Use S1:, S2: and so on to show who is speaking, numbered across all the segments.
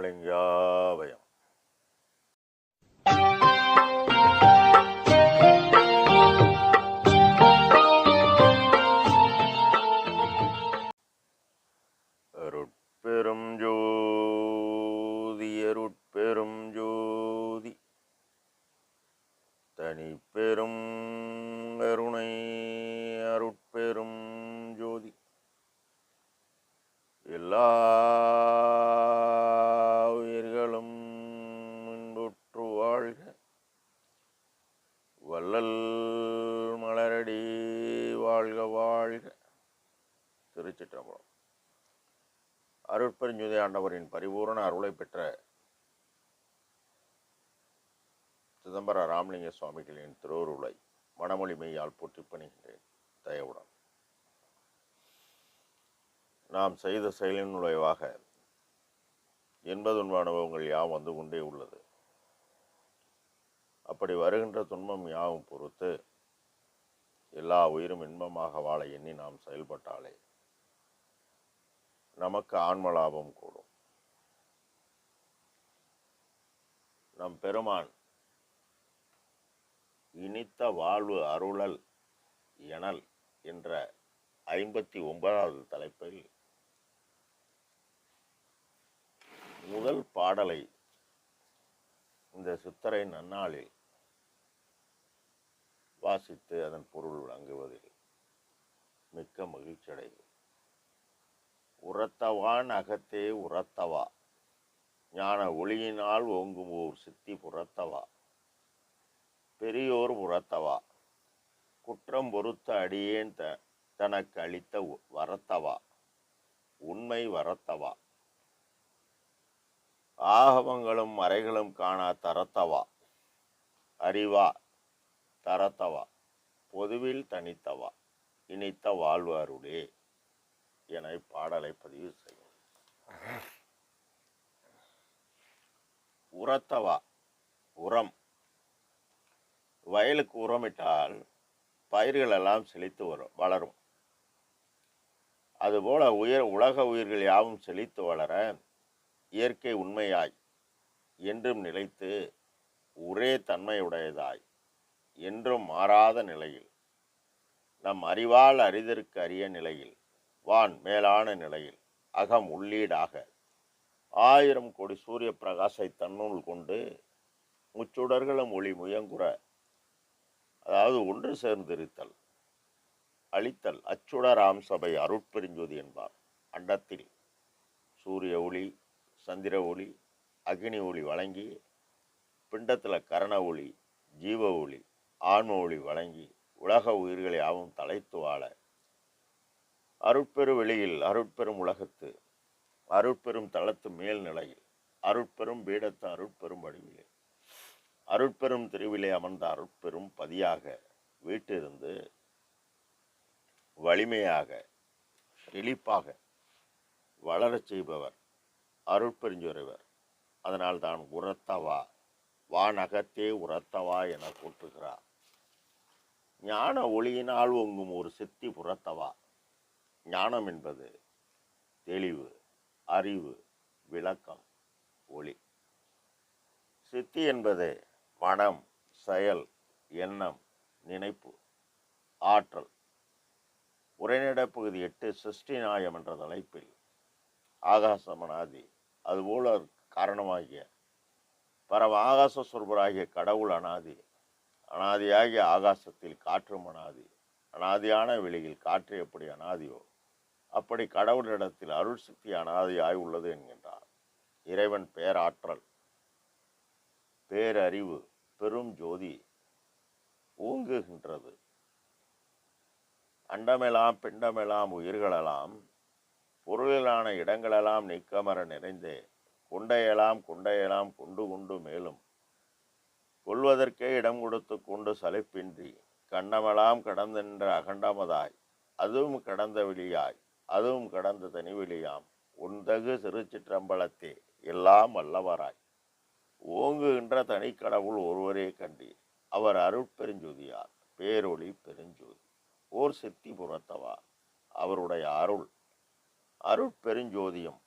S1: ராமலிங்காவயம் அருட்பெரும் ஜோதி அருட்பெரும் ஜோதி. தனிப்பெரும் கருணை அருட்பெரும் ஜோதி எல்லா உயிர்களும் இன்புற்று வாழ்க வள்ளல் மலரடி வாழ்க வாழ்க. திருச்சிற்றம்பலம். அருட்பெருஞ்சுதை ஆண்டவரின் பரிபூரண அருளை பெற்ற சிதம்பர ராமலிங்க சுவாமிகளின் திருவுருளை மனமொழி மெய்யால் போற்றி பணிகின்றேன். தயவுடன். நாம் செய்த செயலின் நுழைவாக என்பதுன்ப அனுபவங்கள் யாவும் வந்து கொண்டே உள்ளது. அப்படி வருகின்ற துன்பம் யாவும் பொறுத்து எல்லா உயிரும் இன்பமாக வாழ எண்ணி நாம் செயல்பட்டாலே நமக்கு ஆன்ம லாபம் கூடும். நம் பெருமான் இனித்த வாழ்வு அருளல் எனல் என்ற ஐம்பத்தி ஒன்பதாவது தலைப்பில் முதல் பாடலை இந்த சித்தரை நன்னாளில் வாசித்து அதன் பொருள் விளங்குவதில் மிக்க மகிழ்ச்சி உரத்தவான் அகத்தே உரத்தவா. ஞான ஒளியினால் ஓங்கும் ஓர் சித்தி புறத்தவா பெரியோர் உரத்தவா குற்றம் பொறுத்த அடியேன் த தனக்கு அளித்த வரத்தவா. உண்மை வரத்தவா. ஆகவங்களும் மறைகளும் காணா தரத்தவா. அறிவா தரத்தவா பொதுவில் தனித்தவா இனித்த வாழ்வாருடே என பாடலை பதிவு செய்யும் உரத்தவா உரம். வயலுக்கு உரமிட்டால் பயிர்கள் எல்லாம் செழித்து வரும் வளரும். அதுபோல உயர் உலக உயிர்கள் யாவும் செழித்து வளர இயற்கை உண்மையாய் என்றும் நிலைத்து ஒரே தன்மையுடையதாய். என்றும் மாறாத நிலையில் நம் அறிவால் அறிதற்கு அரிய நிலையில் வான் மேலான நிலையில் அகம் உள்ளீடாக ஆயிரம் கோடி சூரிய பிரகாசை தன்னுள் கொண்டு முச்சுடர்களும் ஒளி முயங்குற அதாவது ஒன்று சேர்ந்திருத்தல் அழித்தல் அச்சுடராம் சபை அருட்பெருஞ்சோதி என்பார். அண்டத்தில் சூரிய ஒளி சந்திர ஒளி அக்னி ஒளி வழங்கி பிண்டத்தில் கரண ஒளி ஜீவ ஒளி ஆன்ம ஒளி வழங்கி உலக உயிர்களை யாவும் தலைத்து வாழ. அருட்பெரு வெளியில் அருட்பெரும் உலகத்து அருட்பெரும் தளத்து மேல் நிலையில் அருட்பெரும் பீடத்து அருட்பெரும் வடிவிலே. அருட்பெரும் திருவிலே அமர்ந்த அருட்பெரும் பதியாக வீட்டிருந்து வலிமையாக செழிப்பாக வளரச் செய்பவர் அருட்பெருஞ்சுரைவர். அதனால் தான் உரத்தவா வானகத்தே உரத்தவா என கூட்டுகிறார் ஞான ஒளியினால் ஒங்கும் ஒரு சித்தி புறத்தவா? ஞானம் என்பது தெளிவு அறிவு விளக்கம் ஒளி. சித்தி என்பது மனம் செயல் எண்ணம் நினைப்பு ஆற்றல். உரைநடை பகுதி எட்டு சிருஷ்டி நியாயம் என்ற தலைப்பில் ஆகாசமனாதி அதுபோல காரணமாகிய பரம ஆகாச சொற்பராகிய கடவுள் அனாதி அனாதியாகி ஆகாசத்தில் காற்றும் அனாதி அனாதியான வெளியில் காற்று எப்படி அனாதியோ அப்படி கடவுளிடத்தில் அருள் சக்தி அனாதியாய் உள்ளது என்கின்றார். இறைவன் பேராற்றல் பேரறிவு பெரும் ஜோதி ஊங்குகின்றது. அண்டமெல்லாம் பிண்டமெல்லாம் உயிர்களெல்லாம் பொருளிலான இடங்களெல்லாம் நிக்கமர நிறைந்தே குண்டையெல்லாம் குண்டையெல்லாம் கொண்டு கொண்டு மேலும் கொள்வதற்கே இடம் கொடுத்து கொண்டு சலிப்பின்றி கண்ணமெல்லாம் கடந்தென்ற அகண்டமதாய். அதுவும் கடந்த வெளியாய் அதுவும் கடந்த தனி வெளியாம் உந்தகு சிறுச்சிற்றம்பலத்தே எல்லாம் வல்லவராய். ஓங்குகின்ற தனிக்கடவுள் ஒருவரே கண்டீர். அவர் அருட்பெருஞ்சோதியார். பேரொளி பெருஞ்சோதி. ஓர் சித்தி புறத்தவா அவருடைய அருள். அருட்பெருஞ்சோதியும்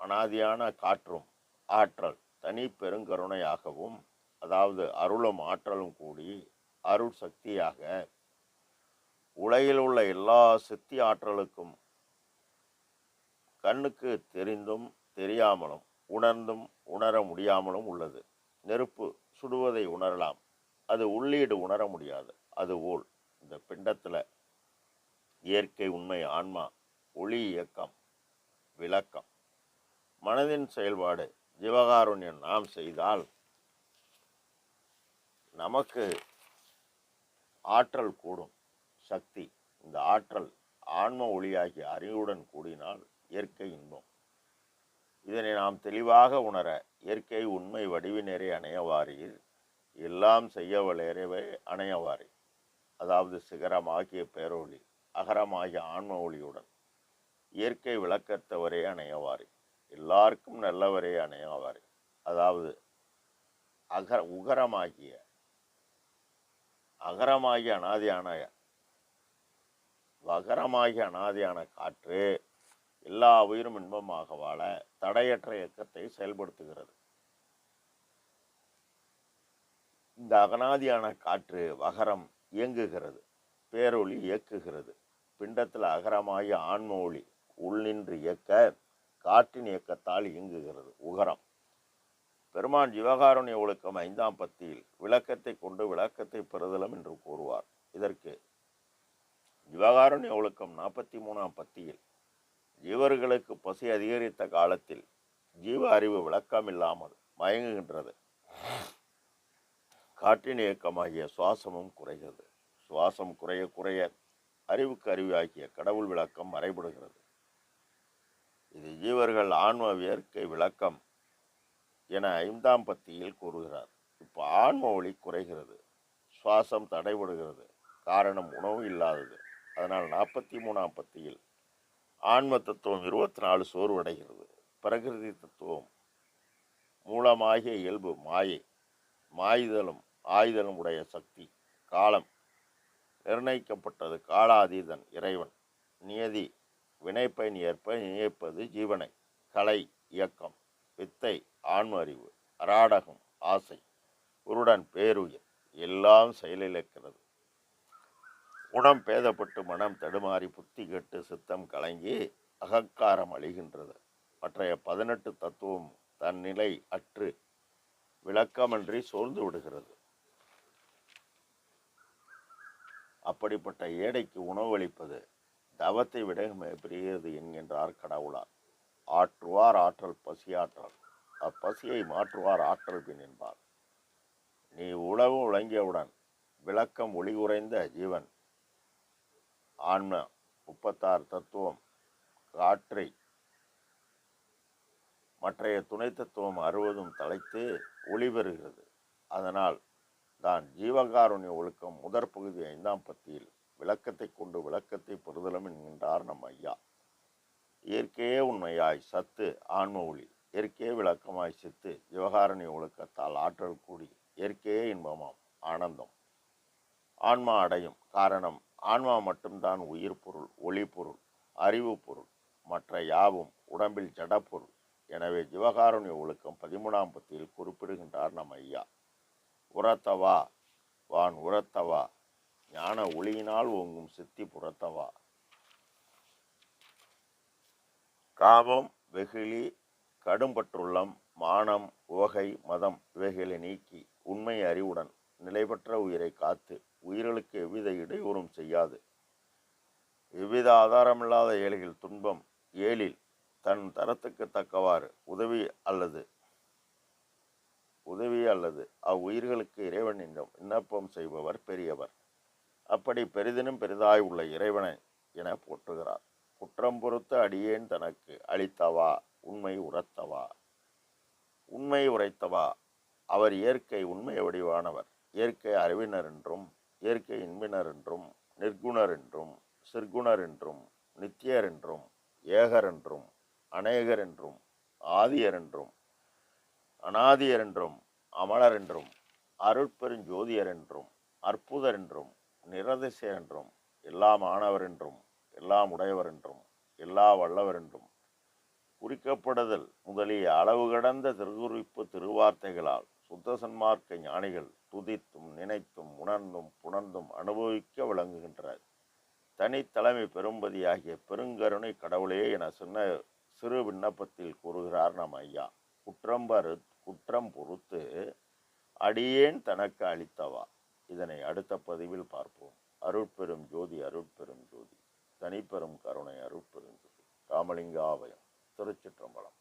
S1: அனாதியான காற்றும் ஆற்றல் தனி பெருங்கருணையாகவும் அதாவது அருளும் ஆற்றலும் கூடி அருள் சக்தியாக உலகில் உள்ள எல்லா சக்தி ஆற்றலுக்கும் கண்ணுக்கு தெரிந்தும் தெரியாமலும் உணர்ந்தும் உணர முடியாமலும் உள்ளது. நெருப்பு சுடுவதை உணரலாம். அது உள்ளீடு உணர முடியாது. அது ஓல். இந்த பிண்டத்தில் இயற்கை உண்மை ஆன்மா ஒளி இயக்கம் விளக்கம். மனதின் செயல்பாடு ஜீவகாருண்யம் நாம் செய்தால் நமக்கு ஆற்றல் கூடும். சக்தி இந்த ஆற்றல் ஆன்ம ஒளியாகிய அறிவுடன் கூடினால் இயற்கை இன்பம். இதனை நாம் தெளிவாக உணர இயற்கை உண்மை வடிவினரே அணையவாரியில் எல்லாம் செய்ய வளரவே அணையவாரி. அதாவது சிகரமாகிய பேரொளி அகரமாகிய ஆன்ம ஒளியுடன். இயற்கை விளக்கத்தவரே அணையவாரி. எல்லாருக்கும் நல்லவரே அணையவாரி. அதாவது அகர உகரமாகிய அகரமாகி அனாதியான வகரமாகி அனாதியான காற்று எல்லா உயிரும் இன்பமாக வாழ தடையற்ற இயக்கத்தை செயல்படுத்துகிறது. இந்த அகனாதியான காற்று வகரம் இயங்குகிறது பேரொளி இயக்குகிறது. பிண்டத்தில் அகரமாகிய ஆன்ம ஒளி உள்நின்று இயக்க காற்றின் இயக்கத்தால் இயங்குகிறது உகரம். பெருமான் ஜீவகாருண்ய ஒழுக்கம் ஐந்தாம் பத்தியில் விளக்கத்தை கொண்டு விளக்கத்தை பெறுதலும் என்று கூறுவார். இதற்கு ஜீவகாருண்ய ஒழுக்கம் நாற்பத்தி மூணாம் பத்தியில் ஜீவர்களுக்கு பசி அதிகரித்த காலத்தில் ஜீவ அறிவு விளக்கம் இல்லாமல் மயங்குகின்றது. காற்றின் இயக்கமாகிய சுவாசமும் குறைகிறது. சுவாசம் குறைய குறைய அறிவுக்கு அறிவாகிய கடவுள் விளக்கம் மறைபடுகிறது. இது ஜீவர்கள் ஆன்ம இயற்கை விளக்கம். என ஐந்தாம் பத்தியில் கூறுகிறார். இப்போ ஆன்ம ஒளி குறைகிறது. சுவாசம் தடைபடுகிறது. காரணம் உணவு இல்லாதது. அதனால் நாற்பத்தி மூணாம் பத்தியில் ஆன்ம தத்துவம் இருபத்தி நாலு சோர்வடைகிறது. பிரகிருதி தத்துவம் மூலமாகிய இயல்பு மாயை. மாயுதலும் ஆயுதலும் உடைய சக்தி காலம். நிர்ணயிக்கப்பட்டது காலாதீதன் இறைவன். நியதி வினைப்பயன் ஏற்ப நினைப்பது ஜீவனை. கலை இயக்கம் வித்தை ஆன்ம அறிவு அராடகம் ஆசை உருடன் பேருயிர் எல்லாம் செயலிழக்கிறது. குணம் பேதப்பட்டு மனம் தடுமாறி புத்தி கெட்டு சித்தம் கலங்கி அகங்காரம் அழிகின்றது. மற்றைய பதினெட்டு தத்துவம் தன் நிலை அற்று விளக்கமின்றி சோர்ந்து விடுகிறது. அப்படிப்பட்ட ஏடைக்கு உணவளிப்பது தவத்தை விட மிகப்பெரியது என்கின்றார் கடவுளார். ஆற்றுவார் ஆற்றல் பசியாற்றல். அப்பசியை மாற்றுவார் ஆற்றல் பின் என்பார். நீ உழவு உழங்கியவுடன் விளக்கம் ஒளி குறைந்த ஜீவன். ஆன்ம முப்பத்தாறு தத்துவம் காற்றை மற்றைய துணை தத்துவம் அறுவதும் தலைத்து ஒளி பெறுகிறது. அதனால் தான் ஜீவகாருண்ய ஒழுக்கம் முதற் பகுதி ஐந்தாம் பத்தியில் விளக்கத்தை கொண்டு விளக்கத்தை பெறுதலும் என்கின்றார் நம் ஐயா. இயற்கையே உண்மையாய் சத்து ஆன்ம ஒளி. இயற்கையே விளக்கமாய் சித்து விவகாரணி ஒழுக்கத்தால் ஆற்றல் கூடி இயற்கையே இன்பமாம் ஆனந்தம். ஆன்மா அடையும் காரணம் ஆன்மா மட்டும்தான் உயிர் பொருள் ஒளி பொருள் அறிவு பொருள் மற்ற யாவும் உடம்பில் ஜடப்பொருள் எனவே ஜீவகாருண்ய ஒழுக்கம் பதிமூணாம் பத்தியில் குறிப்பிடுகின்றார் நம் ஐயா. உரத்தவா வான் உரத்தவா ஞான ஒளியினால் ஓங்கும் சித்தி புறத்தவா காமம் வெகுளி கடும்பற்றுள்ளம் மானம் உவகை மதம் இவைகளை நீக்கி உண்மை அறிவுடன் நிலைபெற்ற உயிரை காத்து உயிர்களுக்கு எவ்வித இடையூறும் செய்யாது. எவ்வித ஆதாரமில்லாத ஏழைகள் துன்பம் ஏழில் தன் தரத்துக்கு தக்கவாறு உதவி அல்லது உதவி அல்லது அவ்வுயிர்களுக்கு இறைவனிடம் விண்ணப்பம் செய்பவர் பெரியவர். அப்படி பெரிதினும் பெரிதாய் உள்ள இறைவனை என போற்றுகிறார். குற்றம் பொறுத்த அடியேன் தனக்கு அளித்தவா? உண்மை உரத்தவா? உண்மை உரைத்தவா? அவர் இயற்கை உண்மை வடிவானவர். இயற்கை அறிவினர் என்றும் இயற்கை இன்பினர் என்றும் நிர்குணர் என்றும் சிற்குணர் என்றும் நித்தியர் என்றும் ஏகர் என்றும் அநேகர் என்றும் ஆதியர் என்றும் அனாதியர் என்றும் அமலர் என்றும் அருட்பெருஞ்சோதியர் என்றும் அற்புதர் என்றும் நிரதிசர் என்றும் எல்லாம் ஆனவர் என்றும் எல்லாம் உடையவர் என்றும் எல்லா வல்லவர் என்றும் குறிக்கப்படுதல் முதலிய அளவு கடந்த திருகுறிப்பு திருவார்த்தைகளால் சுத்த சன்மார்க்க ஞானிகள் துதித்தும் நினைத்தும் உணர்ந்தும் புணர்ந்தும் அனுபவிக்க விளங்குகின்றார். தனித்தலைமை பெரும்பதியாகிய பெருங்கருணை கடவுளே என சின்ன சிறு விண்ணப்பத்தில் கூறுகிறார் நம் ஐயா. குற்றம் பரு குற்றம் பொறுத்து அடியேன் தனக்கு அளித்தவா? இதனை அடுத்த பதிவில் பார்ப்போம். அருட்பெரும் ஜோதி அருட்பெரும் ஜோதி. தனிப்பெரும் கருணை அருட்பெரும் ஜோதி. ராமலிங்காவயம் திருச்சிற்றம்பலம்